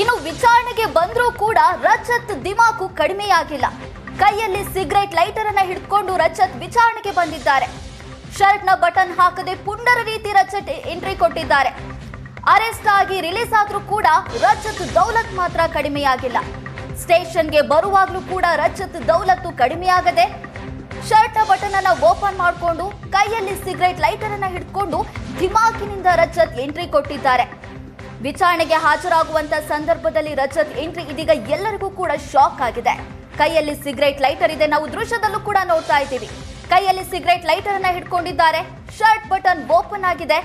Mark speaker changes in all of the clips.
Speaker 1: ಇನ್ನು ವಿಚಾರಣೆಗೆ ಬಂದರೂ ಕೂಡ ರಜತ್ ದಿಮಾಕು ಕಡಿಮೆಯಾಗಿಲ್ಲ. ಕೈಯಲ್ಲಿ ಸಿಗರೆಟ್ ಲೈಟರ್ ಅನ್ನ ಹಿಡ್ಕೊಂಡು ರಜತ್ ವಿಚಾರಣೆಗೆ ಬಂದಿದ್ದಾರೆ. ಶರ್ಟ್ನ ಬಟನ್ ಹಾಕದೆ ಪುಂಡರ ರೀತಿ ರಜತ್ ಎಂಟ್ರಿ ಕೊಟ್ಟಿದ್ದಾರೆ. ಅರೆಸ್ಟ್ ಆಗಿ ರಿಲೀಸ್ ಆದ್ರೂ ಕೂಡ ರಜತ್ ದೌಲತ್ ಮಾತ್ರ ಕಡಿಮೆಯಾಗಿಲ್ಲ. ಸ್ಟೇಷನ್ಗೆ ಬರುವಾಗ್ಲೂ ಕೂಡ ರಜತ್ ದೌಲತ್ತು ಕಡಿಮೆಯಾಗದೆ ಶರ್ಟ್ನ ಬಟನ್ ಅನ್ನ ಓಪನ್ ಮಾಡಿಕೊಂಡು ಕೈಯಲ್ಲಿ ಸಿಗರೆಟ್ ಲೈಟರ್ ಅನ್ನ ಹಿಡ್ಕೊಂಡು ಧಿಮಾಕಿನಿಂದ ರಜತ್ ಎಂಟ್ರಿ ಕೊಟ್ಟಿದ್ದಾರೆ. ವಿಚಾರಣೆಗೆ ಹಾಜರಾಗುವಂತ ಸಂದರ್ಭದಲ್ಲಿ ರಜತ್ ಎಂಟ್ರಿ ಇದೀಗ ಎಲ್ಲರಿಗೂ ಕೂಡ ಶಾಕ್ ಆಗಿದೆ. ಕೈಯಲ್ಲಿ ಸಿಗರೇಟ್ ಲೈಟರ್ ಇದೆ. ನಾವು ದೃಶ್ಯದಲ್ಲೂ ಕೂಡ ನೋಡ್ತಾ ಇದ್ದೀವಿ. ಕೈಯಲ್ಲಿ ಸಿಗರೇಟ್ ಲೈಟರ್ ಅನ್ನ ಹಿಡ್ಕೊಂಡಿದ್ದಾರೆ. ಶರ್ಟ್ ಬಟನ್ ಓಪನ್ ಆಗಿದೆ.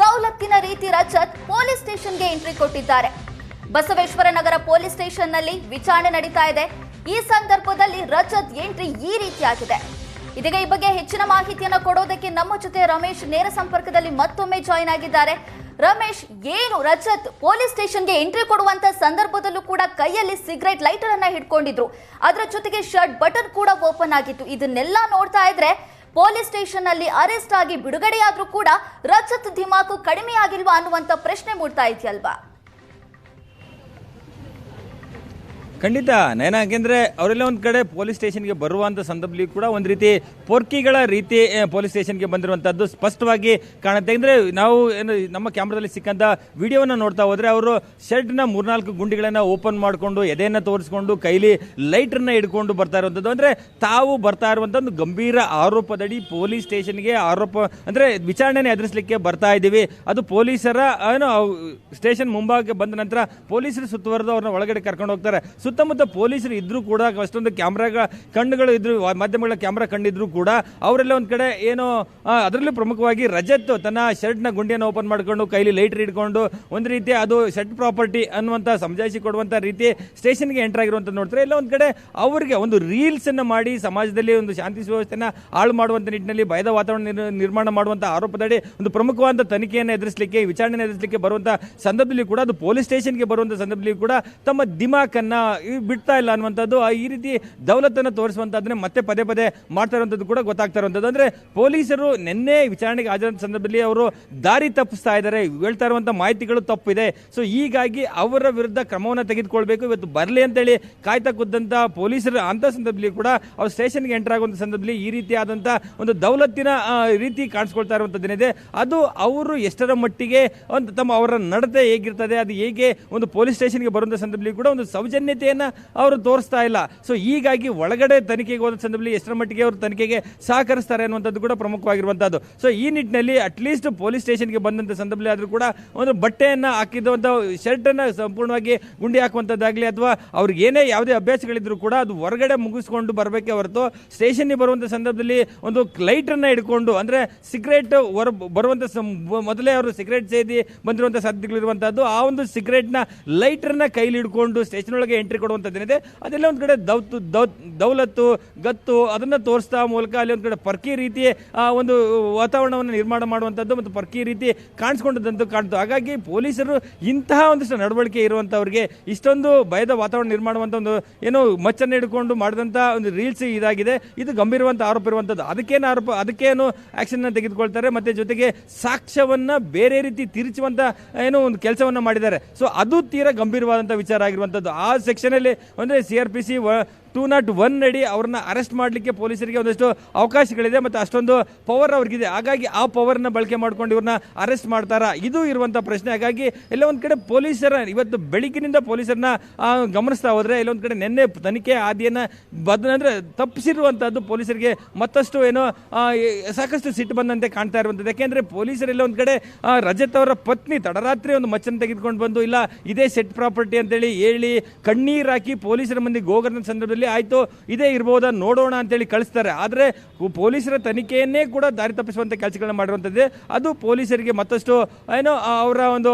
Speaker 1: ದೌಲತ್ತಿನ ರೀತಿ ರಜತ್ ಪೊಲೀಸ್ ಸ್ಟೇಷನ್ಗೆ ಎಂಟ್ರಿ ಕೊಟ್ಟಿದ್ದಾರೆ. ಬಸವೇಶ್ವರ ನಗರ ಪೊಲೀಸ್ ಸ್ಟೇಷನ್ನಲ್ಲಿ ವಿಚಾರಣೆ ನಡೀತಾ ಇದೆ. ಈ ಸಂದರ್ಭದಲ್ಲಿ ರಜತ್ ಎಂಟ್ರಿ ಈ ರೀತಿಯಾಗಿದೆ ಇದೀಗ ಈ ಬಗ್ಗೆ ಹೆಚ್ಚಿನ ಮಾಹಿತಿಯನ್ನು ಕೊಡೋದಕ್ಕೆ ನಮ್ಮ ಜೊತೆ ರಮೇಶ್, ನೇರ ಸಂಪರ್ಕದಲ್ಲಿ ಮತ್ತೊಮ್ಮೆ ಜಾಯಿನ್ ಆಗಿದ್ದಾರೆ. ರಮೇಶ್ ಏನು ರಜತ್ ಪೊಲೀಸ್ ಸ್ಟೇಷನ್ಗೆ ಎಂಟ್ರಿ ಕೊಡುವಂತ ಸಂದರ್ಭದಲ್ಲೂ ಕೂಡ ಕೈಯಲ್ಲಿ ಸಿಗರೇಟ್ ಲೈಟರ್ ಅನ್ನ ಹಿಡ್ಕೊಂಡಿದ್ರು. ಅದರ ಜೊತೆಗೆ ಶರ್ಟ್ ಬಟನ್ ಕೂಡ ಓಪನ್ ಆಗಿತ್ತು. ಇದನ್ನೆಲ್ಲ ನೋಡ್ತಾ ಇದ್ರೆ ಪೊಲೀಸ್ ಸ್ಟೇಷನ್ ಅಲ್ಲಿ ಅರೆಸ್ಟ್ ಆಗಿ ಬಿಡುಗಡೆಯಾದ್ರೂ ಕೂಡ ರಜತ್ ಧಿಮಾಕು ಕಡಿಮೆ ಆಗಿಲ್ವಾ ಅನ್ನುವಂತ ಪ್ರಶ್ನೆ ಮೂಡ್ತಾ ಇದೆಯಲ್ವಾ?
Speaker 2: ಖಂಡಿತ, ನಯನ, ಯಾಕೆಂದ್ರೆ ಅವರೆಲ್ಲ ಒಂದು ಕಡೆ ಪೊಲೀಸ್ ಸ್ಟೇಷನ್ಗೆ ಬರುವಂಥ ಸಂದರ್ಭದಲ್ಲಿ ಕೂಡ ಒಂದು ರೀತಿ ಪೊರ್ಕಿಗಳ ರೀತಿ ಪೊಲೀಸ್ ಸ್ಟೇಷನ್ಗೆ ಬಂದಿರುವಂಥದ್ದು ಸ್ಪಷ್ಟವಾಗಿ ಕಾಣುತ್ತೆ. ಅಂದರೆ ನಾವು ಏನು ನಮ್ಮ ಕ್ಯಾಮ್ರಾದಲ್ಲಿ ಸಿಕ್ಕಂಥ ವಿಡಿಯೋನ ನೋಡ್ತಾ ಹೋದ್ರೆ ಅವರು ಶರ್ಟ್ನ ಮೂರ್ನಾಲ್ಕು ಗುಂಡಿಗಳನ್ನು ಓಪನ್ ಮಾಡಿಕೊಂಡು, ಎದೆಯನ್ನು ತೋರಿಸ್ಕೊಂಡು, ಕೈಲಿ ಲೈಟ್ರನ್ನ ಹಿಡ್ಕೊಂಡು ಬರ್ತಾ ಇರುವಂಥದ್ದು ಅಂದರೆ ತಾವು ಬರ್ತಾ ಇರುವಂಥ ಒಂದು ಗಂಭೀರ ಆರೋಪದಡಿ ಪೊಲೀಸ್ ಸ್ಟೇಷನ್ಗೆ ಆರೋಪ, ಅಂದರೆ ವಿಚಾರಣೆಯನ್ನು ಎದುರಿಸಲಿಕ್ಕೆ ಬರ್ತಾ ಇದ್ದೀವಿ. ಅದು ಪೊಲೀಸರ, ಏನು ಸ್ಟೇಷನ್ ಮುಂಭಾಗಕ್ಕೆ ಬಂದ ನಂತರ ಪೊಲೀಸರು ಸುತ್ತುವರೆದು ಅವ್ರನ್ನ ಒಳಗಡೆ ಕರ್ಕೊಂಡು ಹೋಗ್ತಾರೆ. ಸುತ್ತಮುತ್ತ ಪೊಲೀಸರು ಇದ್ದರೂ ಕೂಡ ಅಷ್ಟೊಂದು ಕ್ಯಾಮ್ರಾಗ ಕಣ್ಣುಗಳು ಇದ್ರು ಮಾಧ್ಯಮಗಳ ಕ್ಯಾಮ್ರಾ ಕಣ್ಣಿದ್ರು ಕೂಡ ಅವರೆಲ್ಲ ಒಂದು ಕಡೆ ಏನು ಅದರಲ್ಲೂ ಪ್ರಮುಖವಾಗಿ ರಜತ್ ತನ್ನ ಶರ್ಟ್ನ ಗುಂಡಿಯನ್ನು ಓಪನ್ ಮಾಡ್ಕೊಂಡು ಕೈಲಿ ಲೈಟರ್ ಇಟ್ಕೊಂಡು ಒಂದು ರೀತಿ ಅದು ಶರ್ಟ್ ಪ್ರಾಪರ್ಟಿ ಅನ್ನುವಂಥ ಸಮಜಾಯಿಸಿ ಕೊಡುವಂಥ ರೀತಿ ಸ್ಟೇಷನ್ಗೆ ಎಂಟರ್ ಆಗಿರುವಂತ ನೋಡ್ತಾರೆ. ಎಲ್ಲ ಒಂದು ಕಡೆ ಅವರಿಗೆ ಒಂದು ರೀಲ್ಸ್ ಅನ್ನು ಮಾಡಿ ಸಮಾಜದಲ್ಲಿ ಒಂದು ಶಾಂತಿ ಸುವ್ಯವಸ್ಥೆನ ಹಾಳು ಮಾಡುವಂಥ ನಿಟ್ಟಿನಲ್ಲಿ ಭಯದ ವಾತಾವರಣ ನಿರ್ಮಾಣ ಮಾಡುವಂಥ ಆರೋಪದಡಿ ಒಂದು ಪ್ರಮುಖವಾದ ತನಿಖೆಯನ್ನು ಎದುರಿಸಲಿಕ್ಕೆ ವಿಚಾರಣೆ ಎದುರಿಸಲಿಕ್ಕೆ ಬರುವಂಥ ಸಂದರ್ಭದಲ್ಲಿ ಕೂಡ, ಅದು ಪೊಲೀಸ್ ಸ್ಟೇಷನ್ಗೆ ಬರುವಂಥ ಸಂದರ್ಭದಲ್ಲಿ ಕೂಡ ತಮ್ಮ ದಿಮಾಕನ್ನ ಬಿಡ್ತಾ ಇಲ್ಲ ಅನ್ನುವಂಥದ್ದು ಈ ರೀತಿ ದೌಲತ್ತನ್ನು ತೋರಿಸುವಂಥದ್ದನ್ನೇ ಮತ್ತೆ ಪದೇ ಪದೇ ಮಾಡ್ತಾ ಇರುವಂಥದ್ದು ಕೂಡ ಗೊತ್ತಾಗ್ತಾ ಇರುವಂಥದ್ದು. ಅಂದರೆ ಪೊಲೀಸರು ನಿನ್ನೆ ವಿಚಾರಣೆಗೆ ಹಾಜರಾದ ಸಂದರ್ಭದಲ್ಲಿ ಅವರು ದಾರಿ ತಪ್ಪಿಸ್ತಾ ಇದ್ದಾರೆ, ಹೇಳ್ತಾ ಇರುವಂಥ ಮಾಹಿತಿಗಳು ತಪ್ಪಿದೆ. ಸೊ ಹೀಗಾಗಿ ಅವರ ವಿರುದ್ಧ ಕ್ರಮವನ್ನು ತೆಗೆದುಕೊಳ್ಬೇಕು. ಇವತ್ತು ಬರಲಿ ಅಂತೇಳಿ ಕಾಯ್ತಾ ಕುದ್ದಂಥ ಪೊಲೀಸರು ಅಂಥ ಸಂದರ್ಭದಲ್ಲಿ ಕೂಡ ಅವ್ರು ಸ್ಟೇಷನ್ಗೆ ಎಂಟರ್ ಆಗುವಂಥ ಸಂದರ್ಭದಲ್ಲಿ ಈ ರೀತಿಯಾದಂಥ ಒಂದು ದೌಲತ್ತಿನ ರೀತಿ ಕಾಣಿಸ್ಕೊಳ್ತಾ ಇರುವಂಥದ್ದೇನಿದೆ, ಅದು ಅವರು ಎಷ್ಟರ ಮಟ್ಟಿಗೆ, ಒಂದು ತಮ್ಮ ಅವರ ನಡತೆ ಹೇಗಿರ್ತದೆ, ಅದು ಹೇಗೆ ಒಂದು ಪೊಲೀಸ್ ಸ್ಟೇಷನ್ಗೆ ಬರುವಂಥ ಸಂದರ್ಭದಲ್ಲಿ ಕೂಡ ಒಂದು ಸೌಜನ್ಯತೆಯನ್ನ ಅವರು ತೋರಿಸ್ತಾ ಇಲ್ಲ. ಸೊ ಹೀಗಾಗಿ ಒಳಗಡೆ ತನಿಖೆಗೆ ಹೋದ ಸಂದರ್ಭದಲ್ಲಿ ಎಷ್ಟರ ಮಟ್ಟಿಗೆ ಅವರು ತನಿಖೆಗೆ ಸಹಕರಿಸ್ತಾರೆ ಅನ್ನುವಂಥದ್ದು ಕೂಡ ಪ್ರಮುಖವಾಗಿರುವಂಥದ್ದು. ಸೊ ಈ ನಿಟ್ಟಿನಲ್ಲಿ ಅಟ್ಲೀಸ್ಟ್ ಪೊಲೀಸ್ ಸ್ಟೇಷನ್ಗೆ ಬಂದಂಥ ಸಂದರ್ಭದಲ್ಲಿ ಆದರೂ ಕೂಡ ಒಂದು ಬಟ್ಟೆಯನ್ನು ಹಾಕಿದಂಥ ಶರ್ಟನ್ನು ಸಂಪೂರ್ಣವಾಗಿ ಗುಂಡಿ ಹಾಕುವಂಥದ್ದಾಗಲಿ ಅಥವಾ ಅವ್ರಿಗೆ ಏನೇ ಯಾವುದೇ ಅಭ್ಯಾಸಗಳಿದ್ರು ಕೂಡ ಅದು ಹೊರಗಡೆ ಮುಗಿಸ್ಕೊಂಡು ಬರಬೇಕೆ ಹೊರತು ಸ್ಟೇಷನ್ಗೆ ಬರುವಂಥ ಸಂದರ್ಭದಲ್ಲಿ ಒಂದು ಲೈಟನ್ನು ಹಿಡ್ಕೊಂಡು ಅಂದರೆ ಸಿಗರೇಟ್ ಹೊರ ಬರುವಂಥ ಮೊದಲೇ ಅವರು ಸಿಗರೇಟ್ ಸೇದಿ ಬಂದಿರುವಂಥ ಸಾಧ್ಯತೆಗಳಿರುವಂಥದ್ದು. ಆ ಒಂದು ಸಿಗರೇಟ್ನ ಲೈಟರ್ನ ಕೈಲಿ ಹಿಡ್ಕೊಂಡು ಸ್ಟೇಷನ್ ಒಳಗೆ ಎಂಟ್ರಿ ಕೊಡುವಂಥದ್ದೇನಿದೆ, ಅದೆಲ್ಲ ಒಂದು ಕಡೆ ದೌಲತ್ತು, ಗತ್ತು ಅದನ್ನು ತೋರಿಸ್ತಾ ಮೂಲಕ ಅಲ್ಲಿ ಒಂದು ಕಡೆ ಪರ್ಕಿ ರೀತಿ ಒಂದು ವಾತಾವರಣವನ್ನು ನಿರ್ಮಾಣ ಮಾಡುವಂಥದ್ದು ಮತ್ತು ಪರ್ಕಿ ರೀತಿ ಕಾಣಿಸ್ಕೊಂಡದ್ದು ಕಾಣ್ತು. ಹಾಗಾಗಿ ಪೊಲೀಸರು ಇಂತಹ ಒಂದಿಷ್ಟು ನಡವಳಿಕೆ ಇರುವಂಥವ್ರಿಗೆ ಇಷ್ಟೊಂದು ಭಯದ ವಾತಾವರಣ ನಿರ್ಮಾಣ ಮಾಡುವಂಥ ಒಂದು ಏನೋ ಮಚ್ಚನ್ನು ಹಿಡ್ಕೊಂಡು ಮಾಡಿದಂಥ ಒಂದು ರೀಲ್ಸ್ ಇದಾಗಿದೆ. ಇದು ಗಂಭೀರವಂತ ಆರೋಪ ಇರುವಂಥದ್ದು. ಅದಕ್ಕೇನು ಆರೋಪ, ಅದಕ್ಕೇನು ಆಕ್ಷನ್ ತೆಗೆದುಕೊಳ್ತಾರೆ ಮತ್ತೆ ಜೊತೆಗೆ ಸಾಕ್ಷ್ಯವನ್ನ ಬೇರೆ ರೀತಿ ತಿರುಚುವಂಥ ಏನೋ ಒಂದು ಕೆಲಸವನ್ನು ಮಾಡಿದ್ದಾರೆ. ಸೊ ಅದು ತೀರಾ ಗಂಭೀರವಾದಂಥ ವಿಚಾರ ಆಗಿರುವಂಥದ್ದು. ಆ ಸೆಕ್ಷನ್ ಅಲ್ಲಿ ಅಂದರೆ C R P C two nought one ಅಡಿ ಅವ್ರನ್ನ ಅರೆಸ್ಟ್ ಮಾಡಲಿಕ್ಕೆ ಪೊಲೀಸರಿಗೆ ಒಂದಷ್ಟು ಅವಕಾಶಗಳಿದೆ ಮತ್ತು ಅಷ್ಟೊಂದು ಪವರ್ ಅವ್ರಿಗಿದೆ. ಹಾಗಾಗಿ ಆ ಪವರ್ನ ಬಳಕೆ ಮಾಡ್ಕೊಂಡು ಇವ್ರನ್ನ ಅರೆಸ್ಟ್ ಮಾಡ್ತಾರಾ? ಇದು ಇರುವಂಥ ಪ್ರಶ್ನೆ. ಹಾಗಾಗಿ ಎಲ್ಲ ಒಂದು ಕಡೆ ಪೊಲೀಸರ ಇವತ್ತು ಬೆಳಗಿನಿಂದ ಪೊಲೀಸರನ್ನ ಗಮನಿಸ್ತಾ ಹೋದರೆ ಎಲ್ಲ ಒಂದು ಕಡೆ ನಿನ್ನೆ ತನಿಖೆ ಆದಿಯನ್ನು ಬದ್ ತಪ್ಪಿಸಿರುವಂಥದ್ದು ಪೊಲೀಸರಿಗೆ ಮತ್ತಷ್ಟು ಏನೋ ಸಾಕಷ್ಟು ಸಿಟ್ಟು ಬಂದಂತೆ ಕಾಣ್ತಾ ಇರುವಂಥದ್ದು ಯಾಕೆಂದರೆ ಪೊಲೀಸರೆಲ್ಲ ಒಂದು ಕಡೆ ರಜತ್ ಅವರ ಪತ್ನಿ ತಡರಾತ್ರಿ ಒಂದು ಮಚ್ಚನ್ನು ತೆಗೆದುಕೊಂಡು ಬಂದು, ಇಲ್ಲ, ಇದೇ ಸೆಟ್ ಪ್ರಾಪರ್ಟಿ ಅಂತೇಳಿ ಹೇಳಿ ಕಣ್ಣೀರು ಹಾಕಿ ಪೊಲೀಸರ ಮಂದಿ ಗೋಗರ್ನ ಸಂದರ್ಭದಲ್ಲಿ ಆಯ್ತು, ಇದೇ ಇರ್ಬೋದಾ ನೋಡೋಣ ಅಂತೇಳಿ ಕಳಿಸ್ತಾರೆ. ಆದರೆ ಪೊಲೀಸರ ತನಿಖೆಯನ್ನೇ ಕೂಡ ದಾರಿ ತಪ್ಪಿಸುವಂಥ ಕೆಲಸಗಳನ್ನ ಮಾಡಿರುವಂಥದ್ದು. ಅದು ಪೊಲೀಸರಿಗೆ ಮತ್ತಷ್ಟು, ಏನೋ ಅವರ ಒಂದು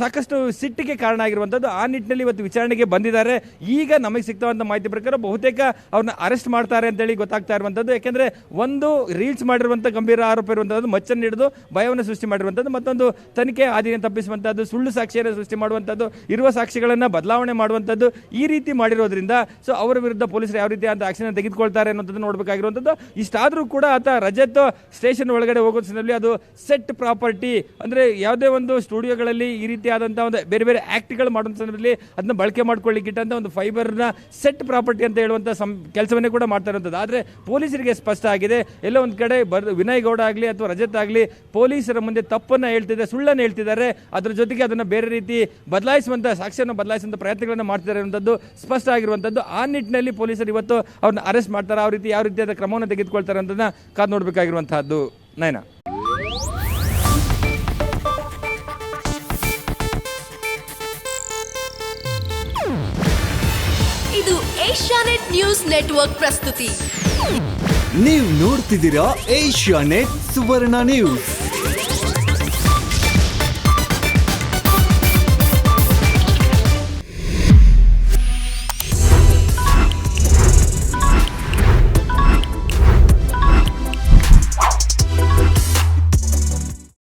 Speaker 2: ಸಾಕಷ್ಟು ಸಿಟ್ಟಿಗೆ ಕಾರಣ ಆಗಿರುವಂಥದ್ದು. ಆ ನಿಟ್ಟಿನಲ್ಲಿ ಇವತ್ತು ವಿಚಾರಣೆಗೆ ಬಂದಿದ್ದಾರೆ. ಈಗ ನಮಗೆ ಸಿಗ್ತಾವಂಥ ಮಾಹಿತಿ ಪ್ರಕಾರ ಬಹುತೇಕ ಅವ್ರನ್ನ ಅರೆಸ್ಟ್ ಮಾಡ್ತಾರೆ ಅಂತೇಳಿ ಗೊತ್ತಾಗ್ತಾ ಇರುವಂಥದ್ದು. ಯಾಕೆಂದರೆ ಒಂದು ರೀಲ್ಸ್ ಮಾಡಿರುವಂಥ ಗಂಭೀರ ಆರೋಪ ಇರುವಂಥದ್ದು, ಮಚ್ಚನ್ನು ಹಿಡಿದು ಭಯವನ್ನು ಸೃಷ್ಟಿ ಮಾಡಿರುವಂಥದ್ದು, ಮತ್ತೊಂದು ತನಿಖೆ ಆದಿಯನ್ನು ತಪ್ಪಿಸುವಂಥದ್ದು, ಸುಳ್ಳು ಸಾಕ್ಷಿಯನ್ನು ಸೃಷ್ಟಿ ಮಾಡುವಂಥದ್ದು, ಇರುವ ಸಾಕ್ಷಿಗಳನ್ನು ಬದಲಾವಣೆ ಮಾಡುವಂಥದ್ದು ಈ ರೀತಿ ಮಾಡಿರೋದ್ರಿಂದ. ಸೊ ಅವರ ವಿರುದ್ಧ ಪೊಲೀಸರು ಯಾವ ರೀತಿ ಅಂತ ಆಕ್ಷನ್ ತೆಗೆದುಕೊಳ್ತಾರೆ ಅನ್ನೋದನ್ನು ನೋಡಬೇಕಾಗಿರುವಂಥದ್ದು. ಇಷ್ಟಾದರೂ ಕೂಡ ಆತ ರಜತ್ ಸ್ಟೇಷನ್ ಒಳಗಡೆ ಹೋಗೋ ಸಂದರ್ಭದಲ್ಲಿ ಅದು ಸೆಟ್ ಪ್ರಾಪರ್ಟಿ ಅಂದರೆ ಯಾವುದೇ ಒಂದು ಸ್ಟುಡಿಯೋಗಳಲ್ಲಿ ಈ ರೀತಿಯಾದಂಥ ಒಂದು ಬೇರೆ ಬೇರೆ ಆ್ಯಕ್ಟ್ಗಳು ಮಾಡುವಂಥ ಸಂದರ್ಭದಲ್ಲಿ ಅದನ್ನ ಬಳಕೆ ಮಾಡ್ಕೊಳ್ಳಿಕ್ಕಿಟ್ಟಂಥ ಒಂದು ಫೈಬರ್ನ ಸೆಟ್ ಪ್ರಾಪರ್ಟಿ ಅಂತ ಹೇಳುವಂಥ ಸಂ, ಕೆಲಸವನ್ನೇ ಕೂಡ ಮಾಡ್ತಾ ಇರುವಂಥದ್ದು. ಆದರೆ ಪೊಲೀಸರಿಗೆ ಸ್ಪಷ್ಟ ಆಗಿದೆ, ಎಲ್ಲೋ ಒಂದು ಕಡೆ ಬರ್, ವಿನಯ್ ಗೌಡ ಆಗಲಿ ಅಥವಾ ರಜತ್ ಆಗಲಿ ಪೊಲೀಸರ ಮುಂದೆ ತಪ್ಪನ್ನು ಹೇಳ್ತಿದ್ದಾರೆ, ಸುಳ್ಳನ್ನು ಹೇಳ್ತಿದ್ದಾರೆ. ಅದರ ಜೊತೆಗೆ ಅದನ್ನು ಬೇರೆ ರೀತಿ ಬದಲಾಯಿಸುವಂಥ ಸಾಕ್ಷ್ಯವನ್ನು ಬದಲಾಯಿಸುವಂಥ ಪ್ರಯತ್ನಗಳನ್ನು ಮಾಡ್ತಿದ್ದಾರೆ ಅನ್ನೋದು ಸ್ಪಷ್ಟ ಆಗಿರುವಂಥದ್ದು. ಆ ನಿಟ್ಟಿನಲ್ಲಿ ಪೊಲೀಸರು ಇವತ್ತು ಅವ್ರನ್ನ ಅರೆಸ್ಟ್ ಮಾಡ್ತಾರೆ ಆ ರೀತಿ ಯಾವ ರೀತಿಯಾದ ಕ್ರಮವನ್ನು ತೆಗೆದುಕೊಳ್ತಾರೆ ಅಂತ ಕಾದು ನೋಡಬೇಕಾಗಿರುವಂತಹದ್ದು. ನಯನ.
Speaker 3: ಇದು ಏಷ್ಯಾನೆಟ್ ನ್ಯೂಸ್ ನೆಟ್ವರ್ಕ್ ಪ್ರಸ್ತುತಿ.
Speaker 4: ನೀವು ನೋಡ್ತಿದ್ದೀರಾ ಏಷ್ಯಾ ನೆಟ್ ಸುವರ್ಣ ನ್ಯೂಸ್.